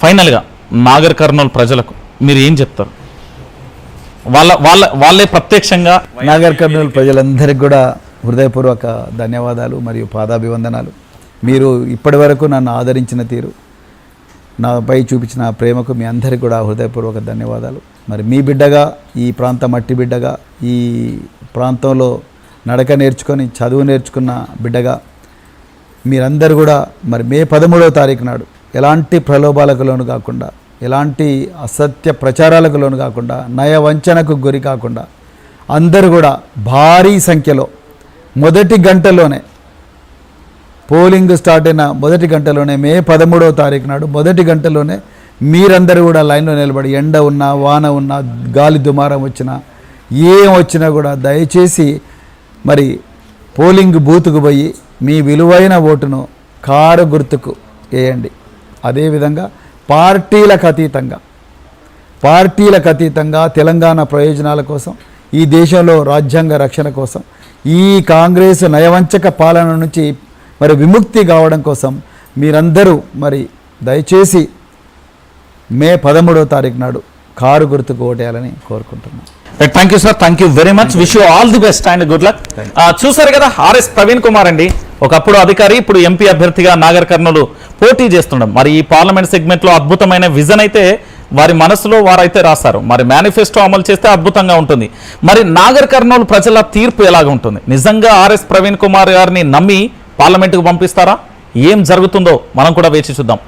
ఫైనల్గా నాగర్ కర్నూలు ప్రజలకు మీరు ఏం చెప్తారు? వాళ్ళ వాళ్ళ వాళ్ళే ప్రత్యక్షంగా నాగర్ కర్నూలు ప్రజలందరికీ కూడా హృదయపూర్వక ధన్యవాదాలు మరియు పాదాభివందనాలు. మీరు ఇప్పటి వరకు నన్ను ఆదరించిన తీరు నాపై చూపించిన ప్రేమకు మీ అందరికీ కూడా హృదయపూర్వక ధన్యవాదాలు. మరి మీ బిడ్డగా ఈ ప్రాంత మట్టి బిడ్డగా ఈ ప్రాంతంలో నడక నేర్చుకొని చదువు నేర్చుకున్న బిడ్డగా మీరందరూ కూడా మరి మే పదమూడవ తారీఖు నాడు ఎలాంటి ప్రలోభాలకు లోను కాకుండా ఎలాంటి అసత్య ప్రచారాలకు లోను కాకుండా నయ వంచనకు గురి కాకుండా అందరూ కూడా భారీ సంఖ్యలో మొదటి గంటలోనే పోలింగ్ స్టార్ట్ అయిన మొదటి గంటలోనే మే పదమూడవ తారీఖు నాడు మొదటి గంటలోనే మీరందరూ కూడా లైన్లో నిలబడి ఎండ ఉన్నా వాన ఉన్నా గాలి దుమారం వచ్చినా ఏం వచ్చినా కూడా దయచేసి మరి పోలింగ్ బూత్కు పోయి మీ విలువైన ఓటును కారు గుర్తుకు వేయండి. అదేవిధంగా పార్టీలకు అతీతంగా పార్టీలకు అతీతంగా తెలంగాణ ప్రయోజనాల కోసం ఈ దేశంలో రాజ్యాంగ రక్షణ కోసం ఈ కాంగ్రెస్ నయవంచక పాలన నుంచి మరి విముక్తి కావడం కోసం మీరందరూ మరి దయచేసి మే పదమూడవ తారీఖు నాడు కారు గుర్తుకు ఓటేయాలని కోరుకుంటున్నాను thank you sir thank you very much wish you all the best and good luck చూసారు కదా ఆర్ఎస్ ప్రవీణ్ కుమార్ అండి. ఒకప్పుడు అధికారి ఇప్పుడు ఎంపీ అభ్యర్థిగా నాగర్ కర్నూలు పోటీ చేస్తుండడం. మరి ఈ పార్లమెంట్ సెగ్మెంట్లో అద్భుతమైన విజన్ అయితే వారి మనసులో వారైతే రాస్తారు మరి మేనిఫెస్టో అమలు చేస్తే అద్భుతంగా ఉంటుంది. మరి నాగర్ కర్నూలు ప్రజల తీర్పు ఎలాగ ఉంటుంది? నిజంగా ఆర్ఎస్ ప్రవీణ్ కుమార్ గారిని నమ్మి పార్లమెంటుకు పంపిస్తారా? ఏం జరుగుతుందో మనం కూడా వేచి చూద్దాం.